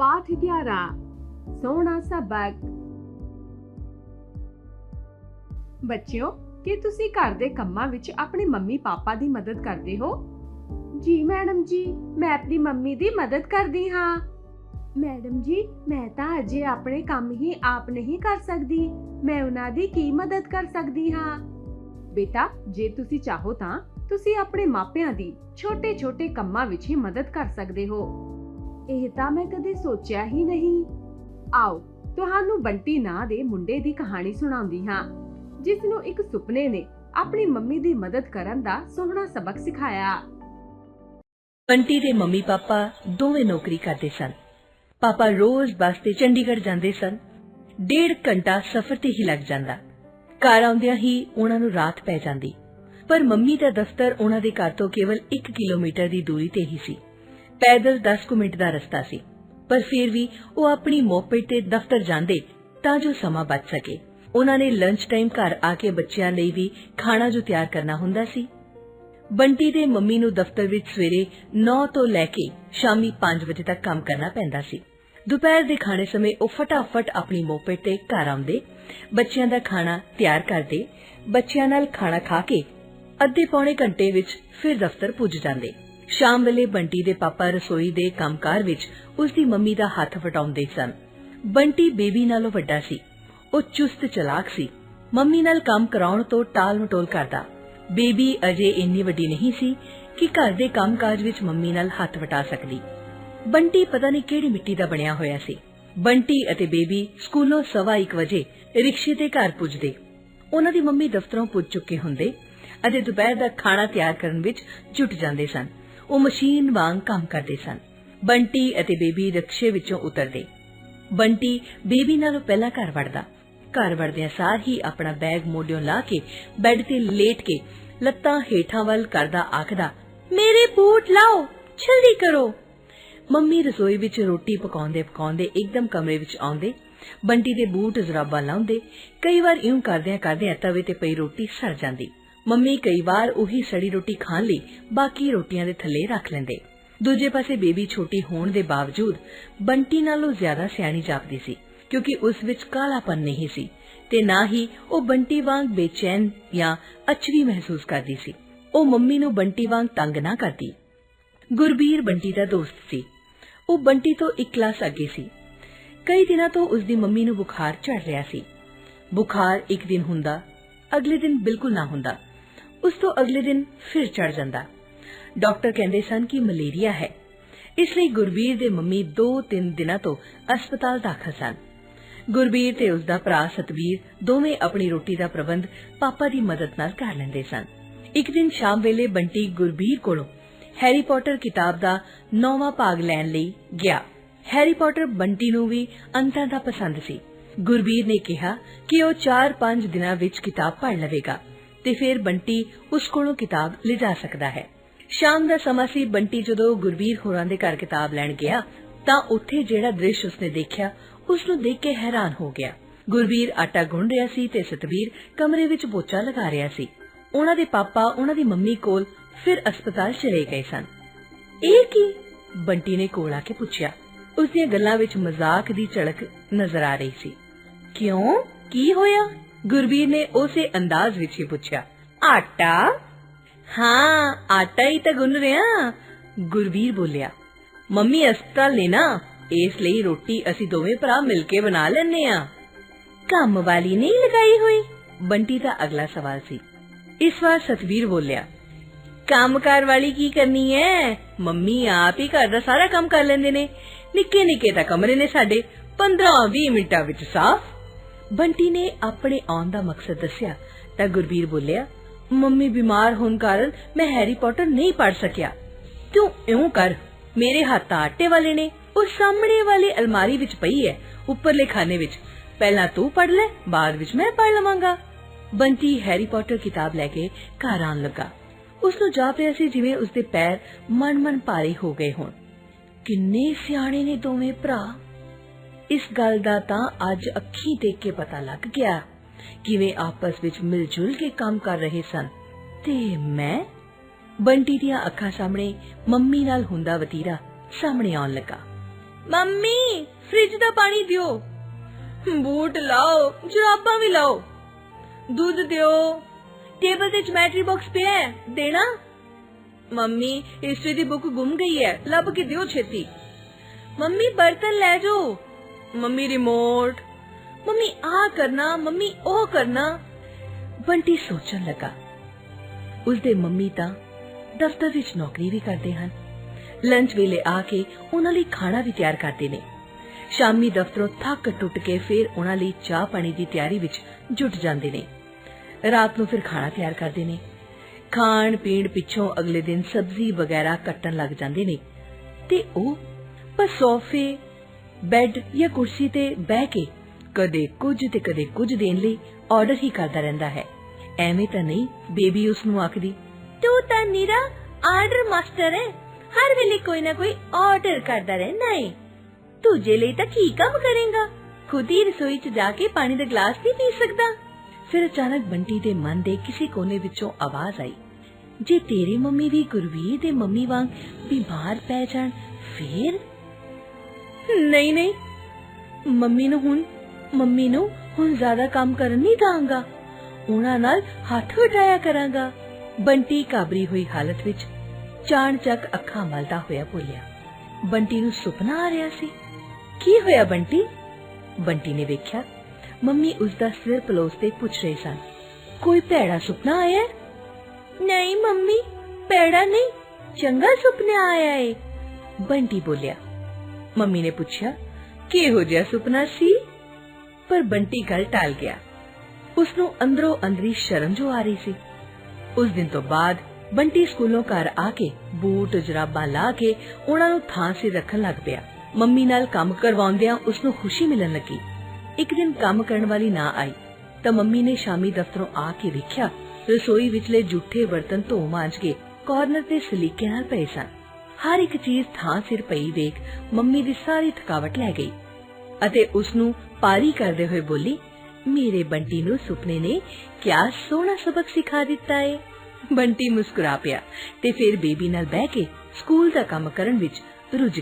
ਪਾਠ 11 ਸੋਹਣਾ ਸਬਕ। ਬੱਚਿਓ, ਕੀ ਤੁਸੀਂ ਘਰ ਦੇ ਕੰਮਾਂ ਵਿੱਚ ਆਪਣੇ ਮੰਮੀ ਪਾਪਾ ਦੀ ਮਦਦ ਕਰਦੇ ਹੋ? ਜੀ ਮੈਡਮ ਜੀ, ਮੈਂ ਆਪਣੀ ਮੰਮੀ ਦੀ ਮਦਦ ਕਰਦੀ ਹਾਂ। ਮੈਡਮ ਜੀ, ਮੈਂ ਤਾਂ ਅਜੇ ਆਪਣੇ ਕੰਮ ਹੀ ਆਪ ਨਹੀਂ ਕਰ ਸਕਦੀ। ਮੈਂ ਉਹਨਾਂ ਦੀ ਕੀ ਮਦਦ ਕਰ ਸਕਦੀ ਹਾਂ? ਬੇਟਾ, ਜੇ ਤੁਸੀਂ ਚਾਹੋ ਤਾਂ ਤੁਸੀਂ ਆਪਣੇ ਮਾਪਿਆਂ ਦੀ ਛੋਟੇ-ਛੋਟੇ ਕੰਮਾਂ ਵਿੱਚ ਹੀ ਮਦਦ ਕਰ ਸਕਦੇ ਹੋ। ਇਹ ਤਾਂ ਮੈਂ ਕਦੇ ਸੋਚਿਆ ਹੀ ਨਹੀਂ। ਆਓ, ਤੁਹਾਨੂੰ ਬੰਟੀ ਨਾਂ ਦੇ ਮੁੰਡੇ ਦੀ ਕਹਾਣੀ ਸੁਣਾਉਂਦੀ ਹਾਂ। ਜਿਸ ਨੂੰ ਇੱਕ ਸੁਪਨੇ ਨੇ ਆਪਣੀ ਮੰਮੀ ਦੀ ਮਦਦ ਕਰਨ ਦਾ ਸੋਹਣਾ ਸਬਕ ਸਿਖਾਇਆ। ਬੰਟੀ ਦੇ ਮੰਮੀ ਪਾਪਾ ਦੋਵੇਂ ਨੌਕਰੀ ਕਰਦੇ ਸਨ। ਪਾਪਾ ਰੋਜ਼ ਬੱਸ ਤੇ ਚੰਡੀਗੜ੍ਹ ਜਾਂਦੇ ਸਨ। ਡੇਢ ਘੰਟਾ ਸਫ਼ਰ ਤੇ ਹੀ ਲੱਗ ਜਾਂਦਾ। ਘਰ ਆਉਂਦਿਆਂ ਹੀ ਉਹਨਾਂ ਨੂੰ ਰਾਤ ਪੈ ਜਾਂਦੀ। ਪਰ ਮੰਮੀ ਦਾ ਦਫ਼ਤਰ ਉਹਨਾਂ ਦੇ ਘਰ ਤੋਂ ਕੇਵਲ 1 ਕਿਲੋਮੀਟਰ ਦੀ ਦੂਰੀ ਤੇ ਹੀ ਸੀ। ਪੈਦਲ 10 ਕੁ ਮਿੰਟ ਦਾ ਰਸਤਾ ਸੀ। ਪਰ ਫਿਰ ਵੀ ਉਹ ਆਪਣੀ ਮੋਪੇਡ ਤੇ ਦਫ਼ਤਰ ਜਾਂਦੇ ਤਾਂ ਜੋ ਸਮਾਂ ਬਚ ਸਕੇ। ਉਹਨਾਂ ਨੇ ਲੰਚ ਟਾਈਮ ਘਰ ਆ ਕੇ ਬੱਚਿਆਂ ਲਈ ਵੀ ਖਾਣਾ ਜੋ ਤਿਆਰ ਕਰਨਾ ਹੁੰਦਾ ਸੀ। ਬੰਟੀ ਦੇ ਮੰਮੀ ਨੂੰ ਦਫ਼ਤਰ ਵਿੱਚ ਸਵੇਰੇ 9 ਤੋਂ ਲੈ ਕੇ ਸ਼ਾਮੀ 5 ਵਜੇ ਤੱਕ ਕੰਮ ਕਰਨਾ ਪੈਂਦਾ ਸੀ। ਦੁਪਹਿਰ ਦੇ ਖਾਣੇ ਸਮੇਂ ਉਹ ਫਟਾਫਟ ਆਪਣੀ ਮੋਪੇਡ ਤੇ ਘਰ ਆਉਂਦੇ, ਬੱਚਿਆਂ ਦਾ ਖਾਣਾ ਤਿਆਰ ਕਰਦੇ, ਬੱਚਿਆਂ ਨਾਲ ਖਾਣਾ ਖਾ ਕੇ ਅੱਧੇ ਪੌਣੇ ਘੰਟੇ ਵਿੱਚ ਫਿਰ ਦਫ਼ਤਰ ਪੁੱਜ ਜਾਂਦੇ। ਸ਼ਾਮ ਵੇਲੇ ਬੰਟੀ ਦੇ ਪਾਪਾ ਰਸੋਈ ਦੇ ਕੰਮਕਾਰ ਵਿੱਚ ਉਸ ਦੀ ਮੰਮੀ ਦਾ ਹੱਥ ਵਟਾਉਂਦੇ ਸਨ। ਬੰਟੀ ਬੇਬੀ ਨਾਲੋਂ ਵੱਡਾ ਸੀ। ਉਹ ਚੁਸਤ ਚਲਾਕ ਸੀ। ਮੰਮੀ ਨਾਲ ਕੰਮ ਕਰਾਉਣ ਤੋਂ ਟਾਲ ਮਟੋਲ ਕਰਦਾ। ਬੇਬੀ ਅਜੇ ਇੰਨੀ ਵੱਡੀ ਨਹੀਂ ਸੀ ਕਿ ਘਰ ਦੇ ਕੰਮਕਾਜ ਵਿੱਚ ਮੰਮੀ ਨਾਲ ਹੱਥ ਵਟਾ ਸਕਦੀ। ਬੰਟੀ ਪਤਾ ਨਹੀਂ ਕਿਹੜੀ ਮਿੱਟੀ ਦਾ ਬਣਿਆ ਹੋਇਆ ਸੀ। ਬੰਟੀ ਅਤੇ ਬੇਬੀ ਸਕੂਲੋਂ ਸਵਾ ਇੱਕ ਵਜੇ ਰਿਕਸ਼ੇ ਤੇ ਘਰ ਪੁੱਜਦੇ। ਉਹਨਾਂ ਦੀ ਮੰਮੀ ਦਫ਼ਤਰੋਂ ਪੁੱਜ ਚੁੱਕੇ ਹੁੰਦੇ ਅਤੇ ਦੁਪਹਿਰ ਦਾ ਖਾਣਾ ਤਿਆਰ ਕਰਨ ਵਿੱਚ ਜੁਟ ਜਾਂਦੇ ਸਨ। ਉਹ ਮਸ਼ੀਨ ਵਾਂਗ ਕੰਮ ਕਰਦੇ ਸਨ। ਬੰਟੀ ਅਤੇ ਬੇਬੀ ਰਿਕਸ਼ੇ ਵਿੱਚੋਂ ਉਤਰਦੇ। ਬੰਟੀ ਬੇਬੀ ਨਾਲੋਂ ਪਹਿਲਾਂ ਘਰ ਵੜਦਾ। ਘਰ ਵੜਦਿਆਂ ਸਾਰ ਹੀ ਆਪਣਾ ਬੈਗ ਮੋਢਿਓਂ ਲਾ ਕੇ ਬੈੱਡ ਤੇ ਲੇਟ ਕੇ ਲੱਤਾਂ ਹੇਠਾਂ ਵੱਲ ਕਰਦਾ ਆਖਦਾ, ਮੇਰੇ ਬੂਟ ਲਾਓ, ਜਲਦੀ ਕਰੋ। ਮੰਮੀ ਰਸੋਈ ਵਿੱਚ ਰੋਟੀ ਪਕਾਉਂਦੇ ਪਕਾਉਂਦੇ ਇੱਕਦਮ ਕਮਰੇ ਵਿੱਚ ਆਉਂਦੇ। ਬੰਟੀ ਦੇ ਬੂਟ ਜ਼ਰਾਬਾਂ ਲਾਉਂਦੇ। ਕਈ ਵਾਰ ਇਉਂ ਕਰਦਿਆਂ ਕਰਦਿਆਂ ਤਵੇ ਤੇ ਪਈ ਰੋਟੀ ਸੜ ਜਾਂਦੀ। ਮੰਮੀ ਕਈ ਵਾਰ ਉਹੀ ਸੜੀ ਰੋਟੀ ਖਾਣ ਲਈ ਬਾਕੀ ਰੋਟੀਆਂ ਦੇ ਥੱਲੇ ਰੱਖ ਲੈਂਦੇ। ਦੂਜੇ ਪਾਸੇ ਬੇਬੀ ਛੋਟੀ ਹੋਣ ਦੇ ਬਾਵਜੂਦ ਬੰਟੀ ਨਾਲੋਂ ਜ਼ਿਆਦਾ ਸਿਆਣੀ ਜਾਪਦੀ ਸੀ, ਕਿਉਂਕਿ ਉਸ ਵਿੱਚ ਕਾਲਾਪਨ ਨਹੀਂ ਸੀ ਤੇ ਨਾ ਹੀ ਉਹ ਬੰਟੀ ਵਾਂਗ ਬੇਚੈਨ ਜਾਂ ਅਚਰੀ ਮਹਿਸੂਸ ਕਰਦੀ ਸੀ। ਉਹ ਮੰਮੀ ਨੂੰ ਬੰਟੀ ਵਾਂਗ ਤੰਗ ਨਾ ਕਰਦੀ। ਗੁਰਬੀਰ ਬੰਟੀ ਦਾ ਦੋਸਤ ਸੀ। ਉਹ ਬੰਟੀ ਤੋਂ ਇੱਕ ਕਲਾਸ ਅੱਗੇ ਸੀ। ਕਈ ਦਿਨਾਂ ਤੋਂ ਉਸ ਦੀ ਮੰਮੀ ਨੂੰ ਬੁਖਾਰ ਚੜ ਰਿਹਾ ਸੀ। ਬੁਖਾਰ ਇੱਕ ਦਿਨ ਹੁੰਦਾ, ਅਗਲੇ ਦਿਨ ਬਿਲਕੁਲ ਨਾ ਹੁੰਦਾ। ਉਸ ਤੋਂ ਅਗਲੇ ਦਿਨ ਫਿਰ ਚੜ ਜਾਂਦਾ। ਡਾਕਟਰ ਕਹਿੰਦੇ ਸਨ ਕਿ ਮਲੇਰੀਆ ਹੈ। ਇਸ ਲਈ ਗੁਰਬੀਰ ਦੇ ਮੰਮੀ 2-3 ਦਿਨਾਂ ਤੋਂ ਹਸਪਤਾਲ ਦਾਖਲ ਸਨ। ਗੁਰਬੀਰ ਤੇ ਉਸ ਦਾ ਭਰਾ ਸਤਵੀਰ ਦੋਵੇਂ ਆਪਣੀ ਰੋਟੀ ਦਾ ਪ੍ਰਬੰਧ ਪਾਪਾ ਦੀ ਮਦਦ ਨਾਲ ਕਰ ਲੈਂਦੇ ਸਨ। ਇੱਕ ਦਿਨ ਸ਼ਾਮ ਵੇਲੇ ਬੰਟੀ ਗੁਰਬੀਰ ਕੋਲੋਂ ਹੈਰੀ ਪੋਟਰ ਕਿਤਾਬ ਦਾ ਨੌਵਾਂ ਭਾਗ ਲੈਣ ਲਈ ਗਿਆ। ਹੈਰੀ ਪੋਟਰ ਬੰਟੀ ਨੂੰ ਵੀ ਅੰਤਾਂ ਦਾ ਪਸੰਦ ਸੀ। ਗੁਰਬੀਰ ਨੇ ਕਿਹਾ ਕਿ ਉਹ 4-5 ਦਿਨਾਂ ਵਿੱਚ ਕਿਤਾਬ ਪੜ੍ਹ ਲਵੇਗਾ। ਤੇ ਫਿਰ ਬੰਟੀ ਉਸ ਕੋਲੋਂ ਕਿਤਾਬ ਲਿਜਾ ਸਕਦਾ ਹੈ। ਸ਼ਾਮ ਦਾ ਸਮਾਂ ਸੀ, ਬੰਟੀ ਜਦੋਂ ਗੁਰਬੀਰ ਹੋਰਾਂ ਦੇ ਘਰ ਕਿਤਾਬ ਲੈਣ ਗਿਆ, ਤਾਂ ਉੱਥੇ ਜਿਹੜਾ ਦ੍ਰਿਸ਼ ਉਸਨੇ ਦੇਖਿਆ ਉਸ ਨੂੰ ਦੇਖ ਕੇ ਹੈਰਾਨ ਹੋ ਗਿਆ। ਗੁਰਬੀਰ ਆਟਾ ਗੁੰਨ ਰਿਹਾ ਸੀ ਤੇ ਸਤਵੀਰ ਕਮਰੇ ਵਿੱਚ ਪੋਚਾ ਲਗਾ ਰਿਹਾ ਸੀ। ਉਹਨਾਂ ਦੇ ਪਾਪਾ, ਉਹਨਾਂ ਦੀ ਮੰਮੀ ਕੋਲ ਫਿਰ ਹਸਪਤਾਲ ਚਲੇ ਗਏ ਸਨ। ਇਹ ਕੀ? ਬੰਟੀ ਨੇ ਕੋਲ ਆ ਕੇ ਪੁੱਛਿਆ। ਉਸ ਦੀਆਂ ਗੱਲਾਂ ਵਿੱਚ ਮਜ਼ਾਕ ਦੀ ਝਲਕ ਨਜ਼ਰ ਆ ਰਹੀ ਸੀ। ਕਿਉਂ? ਕੀ ਹੋਇਆ? ਗੁਰਬੀਰ ਨੇ ਉਸੇ ਅੰਦਾਜ਼ ਵਿੱਚ ਹੀ ਪੁੱਛਿਆ, ਆਟਾ? ਹਾਂ, ਆਟਾ ਹੀ ਤਾਂ ਗੁੰਨ ਰਿਹਾ ਗੁਰਬੀਰ ਬੋਲਿਆ, ਮੰਮੀ ਹਸਪਤਾਲ ਨੇ ਨਾ ਇਸ ਲਈ ਰੋਟੀ ਅਸੀਂ ਦੋਵੇਂ ਭਰਾ ਮਿਲ ਕੇ ਬਣਾ ਲੈਨੇ ਆ। ਕੰਮ ਵਾਲੀ ਨਹੀਂ ਲਗਾਈ ਹੋਈ? ਬੰਟੀ ਦਾ ਅਗਲਾ ਸਵਾਲ ਸੀ। ਇਸ ਵਾਰ ਸਤਵੀਰ ਬੋਲਿਆ, ਕੰਮਕਾਰ ਵਾਲੀ ਕੀ ਕਰਨੀ ਹੈ ਮੰਮੀ ਆਪ ਹੀ ਘਰ ਦਾ ਸਾਰਾ ਕੰਮ ਕਰ ਲੈਂਦੇ ਨੇ। ਨਿੱਕੇ ਨਿੱਕੇ ਤਾਂ ਕਮਰੇ ਨੇ ਸਾਡੇ। 15-20 ਮਿੰਟਾਂ ਵਿੱਚ ਸਾਫ਼ ਬੰਟੀ ਨੇ ਆਪਣੇ ਆਉਣ ਦਾ ਮਕਸਦ ਦੱਸਿਆ ਤਾਂ ਗੁਰਬੀਰ ਬੋਲਿਆ, ਮੰਮੀ ਬਿਮਾਰ ਹੋਣ ਕਾਰਨ ਮੈਂ ਹੈਰੀ ਪੋਟਰ ਨਹੀਂ ਪੜ ਸਕਿਆ। ਤੂੰ ਇਉਂ ਕਰ, ਮੇਰੇ ਹੱਥ ਆਟੇ ਵਾਲੇ ਨੇ, ਉਹ ਸਾਹਮਣੇ ਵਾਲੀ ਅਲਮਾਰੀ ਵਿੱਚ ਪਈ ਹੈ, ਉੱਪਰਲੇ ਖਾਨੇ ਵਿੱਚ। ਪਹਿਲਾਂ ਤੂੰ ਪੜ ਲੈ, ਬਾਅਦ ਵਿੱਚ ਮੈਂ ਪੜ ਲਵਾਂਗਾ। ਬੰਟੀ ਹੈਰੀ ਪੋਟਰ ਕਿਤਾਬ ਲੈ ਕੇ ਘਰ ਆਣ ਲੱਗਾ। ਉਸ ਨੂੰ ਜਾਪਿਆ ਸੀ ਜਿਵੇਂ ਉਸ ਦੇ ਪੈਰ ਮਨ-ਮਨ ਭਾਰੇ ਹੋ ਗਏ ਹੋਣ। ਕਿੰਨੇ ਸਿਆਣੇ ਨੇ ਦੋਵੇਂ ਭਰਾ। ਇਸ ਗੱਲ ਦਾ ਤਾਂ ਅੱਜ ਅੱਖੀਂ ਦੇਖ ਕੇ ਪਤਾ ਲੱਗ ਗਿਆ। ਕਿਵੇਂ ਆਪਸ ਵਿੱਚ ਮਿਲ ਜੁਲ ਕੇ ਕੰਮ ਕਰ ਰਹੇ ਸਨ। ਤੇ ਮੈਂ? ਬੰਟੀ ਦੀਆਂ ਅੱਖਾਂ ਸਾਹਮਣੇ ਮੰਮੀ ਨਾਲ ਹੁੰਦਾ ਵਤੀਰਾ ਸਾਹਮਣੇ ਆਉਣ ਲੱਗਾ। ਮੰਮੀ, ਫ੍ਰਿਜ ਦਾ ਪਾਣੀ ਦਿਓ। ਬੂਟ ਲਾਓ, ਜਰਾਬਾਂ ਵੀ ਲਾਓ। ਦੁੱਧ ਦਿਓ। ਟੇਬਲ ਤੇ ਜਮੈਟਰੀ ਬਾਕਸ ਪਿਆ ਹੈ, ਦੇਣਾ? ਮੰਮੀ ਹਿਸਟਰੀ ਦੀ ਬੁੱਕ ਗੁੰਮ ਗਈ ਹੈ, ਲੱਭ ਕੇ ਦਿਓ ਛੇਤੀ। ਮੰਮੀ, ਬਰਤਨ ਲੈ ਜਾਓ। ਮੰਮੀ ਰਿਮੋਟ ਮੰਮੀ ਆ ਕਰਨਾ, ਮੰਮੀ ਉਹ ਕਰਨਾ। ਬੰਟੀ ਸੋਚਣ ਲੱਗਾ। ਉਸਦੇ ਮੰਮੀ ਤਾਂ ਦਫ਼ਤਰ ਵਿੱਚ ਨੌਕਰੀ ਵੀ ਕਰਦੇ ਹਨ। ਲੰਚ ਵੇਲੇ ਆ ਕੇ ਉਹਨਾਂ ਲਈ ਖਾਣਾ ਵੀ ਤਿਆਰ ਕਰਦੇ ਨੇ। ਸ਼ਾਮੀ ਦਫ਼ਤਰੋਂ ਥੱਕ ਟੁੱਟ ਕੇ ਫਿਰ ਉਹਨਾਂ ਲਈ ਚਾਹ ਪਾਣੀ ਦੀ ਤਿਆਰੀ ਵਿੱਚ ਜੁਟ ਜਾਂਦੇ ਨੇ। ਰਾਤ ਨੂੰ ਫਿਰ ਖਾਣਾ ਤਿਆਰ ਕਰਦੇ ਨੇ। ਖਾਣ ਪੀਣ ਪਿੱਛੋਂ ਅਗਲੇ ਦਿਨ ਸਬਜ਼ੀ ਵਗੈਰਾ ਕੱਟਣ ਲੱਗ ਜਾਂਦੇ ਨੇ। ਤੇ ਉਹ ਪਰ ਸੋਫੇ ਬੈੱਡ ਜਾਂ ਕੁਰਸੀ ਤੇ ਬਹਿ ਕੇ ਕਦੇ ਕੁਝ ਤੇ ਕਦੇ ਕੁਝ ਦੇਣ ਲਈ ਆਰਡਰ ਹੀ ਕਰਦਾ ਰਹਿੰਦਾ ਹੈ। ਐਵੇਂ ਤਾਂ ਨਹੀਂ, ਬੇਬੀ ਉਸ ਨੂੰ ਆਖਦੀ, ਤੂੰ ਤਾਂ ਨੀਰਾ, ਆਰਡਰ ਮਾਸਟਰ ਹੈ। ਹਰ ਵੇਲੇ ਕੋਈ ਨਾ ਕੋਈ ਆਰਡਰ ਕਰਦਾ ਰਹਿੰਦਾ ਹੈ ਤੁਝੇ ਲਈ ਤਾਂ ਕੀ ਕੰਮ ਕਰੇਗਾ? ਖੁਦ ਹੀ ਰਸੋਈ 'ਚ ਜਾ ਕੇ ਪਾਣੀ ਦਾ ਗਲਾਸ ਨਹੀਂ ਪੀ ਸਕਦਾ? ਫਿਰ ਅਚਾਨਕ ਬੰਟੀ ਦੇ ਮਨ ਦੇ ਕਿਸੇ ਕੋਨੇ ਵਿੱਚੋਂ ਆਵਾਜ਼ ਆਈ, ਜੇ ਤੇਰੀ ਮੰਮੀ ਵੀ ਗੁਰਵੀਰ ਦੇ ਮੰਮੀ ਵਾਂਗ ਬਿਮਾਰ ਪੈ ਜਾਣ, ਫੇਰ ਨਹੀਂ ਨਹੀਂ। ਮੰਮੀ ਨੂੰ ਹੁਣ, ਮੰਮੀ ਨੂੰ ਹੁਣ ਜ਼ਿਆਦਾ ਕੰਮ ਕਰਨ ਨਹੀਂ ਦਾਂਗਾ। ਉਹਨਾਂ ਨਾਲ ਹੱਥ ਵਟਾਇਆ ਕਰਾਂਗਾ। ਬੰਟੀ ਕਾਬਰੀ ਹੋਈ ਹਾਲਤ ਵਿੱਚ ਚਾਣ ਅੱਖਾਂ ਮਲਦਾ ਹੋਇਆ ਬੋਲਿਆ, ਬੰਟੀ ਨੂੰ ਸੁਪਨਾ ਆ ਰਿਹਾ ਸੀ। ਕੀ ਹੋਇਆ ਬੰਟੀ? ਬੰਟੀ ਨੇ ਵੇਖਿਆ, ਮੰਮੀ ਉਸ ਦਾ ਸਿਰ ਪਲੋਸ ਤੇ ਪੁੱਛ ਰਹੇ ਸਨ, ਕੋਈ ਭੈੜਾ ਸੁਪਨਾ ਆਇਆ? ਨਹੀਂ ਮੰਮੀ, ਭੈੜਾ ਨਹੀਂ, ਚੰਗਾ ਸੁਪਨਾ ਆਇਆ ਏ। ਬੰਟੀ ਬੋਲਿਆ ਮੰਮੀ ਨੇ ਪੁੱਛਿਆ, ਕਿਹੋ ਜਿਹਾ ਸੁਪਨਾ ਸੀ? ਪਰ ਬੰਟੀ ਗੱਲ ਟਾਲ ਗਿਆ। ਉਸ ਨੂੰ ਅੰਦਰੋਂ ਅੰਦਰੀ ਸ਼ਰਮ ਜੋ ਆ ਰਹੀ ਸੀ। ਉਸ ਦਿਨ ਤੋਂ ਬਾਅਦ ਬੰਟੀ ਸਕੂਲੋਂ ਘਰ ਆ ਕੇ ਬੂਟ, ਜਰਾਬਾਂ ਲਾ ਕੇ ਉਹਨਾਂ ਨੂੰ ਥਾਂ ਸਿਰ ਰੱਖਣ ਲੱਗ ਪਿਆ। ਮੰਮੀ ਨਾਲ ਕੰਮ ਕਰਵਾਉਂਦਿਆਂ ਉਸ ਨੂੰ ਖੁਸ਼ੀ ਮਿਲਣ ਲੱਗੀ। ਇੱਕ ਦਿਨ ਕੰਮ ਕਰਨ ਵਾਲੀ ਨਾ ਆਈ, ਤਾਂ ਮੰਮੀ ਨੇ ਸ਼ਾਮੀ ਦਫ਼ਤਰੋਂ ਆ ਕੇ ਵੇਖਿਆ, ਰਸੋਈ ਵਿਚਲੇ ਜੂਠੇ ਬਰਤਨ ਧੋ ਮਾਂਜ ਕੇ ਕਾਰਨਰ ਤੇ ਸਲੀਕੇ ਨਾਲ ਪਏ ਸਨ। ਹਰ ਇੱਕ ਚੀਜ਼ ਥਾਂ ਸਿਰ ਪਈ ਵੇਖ ਮੰਮੀ ਦੀ ਸਾਰੀ ਥਕਾਵਟ ਲੈ ਗਈ ਅਤੇ ਉਸ ਨੂੰ ਪਾਰੀ ਕਰਦੇ ਹੋਏ ਬੋਲੀ, ਮੇਰੇ ਬੰਟੀ ਨੂੰ ਸੁਪਨੇ ਨੇ ਕਿਆ ਸੋਹਣਾ ਸਬਕ ਸਿਖਾ ਦਿੱਤਾ ਏ। ਬੰਟੀ ਮੁਸਕਰਾ ਪਿਆ ਤੇ ਫਿਰ ਬੇਬੀ ਨਾਲ ਬਹਿ ਕੇ ਸਕੂਲ ਦਾ ਕੰਮ ਕਰਨ ਵਿੱਚ ਰੁੱਝ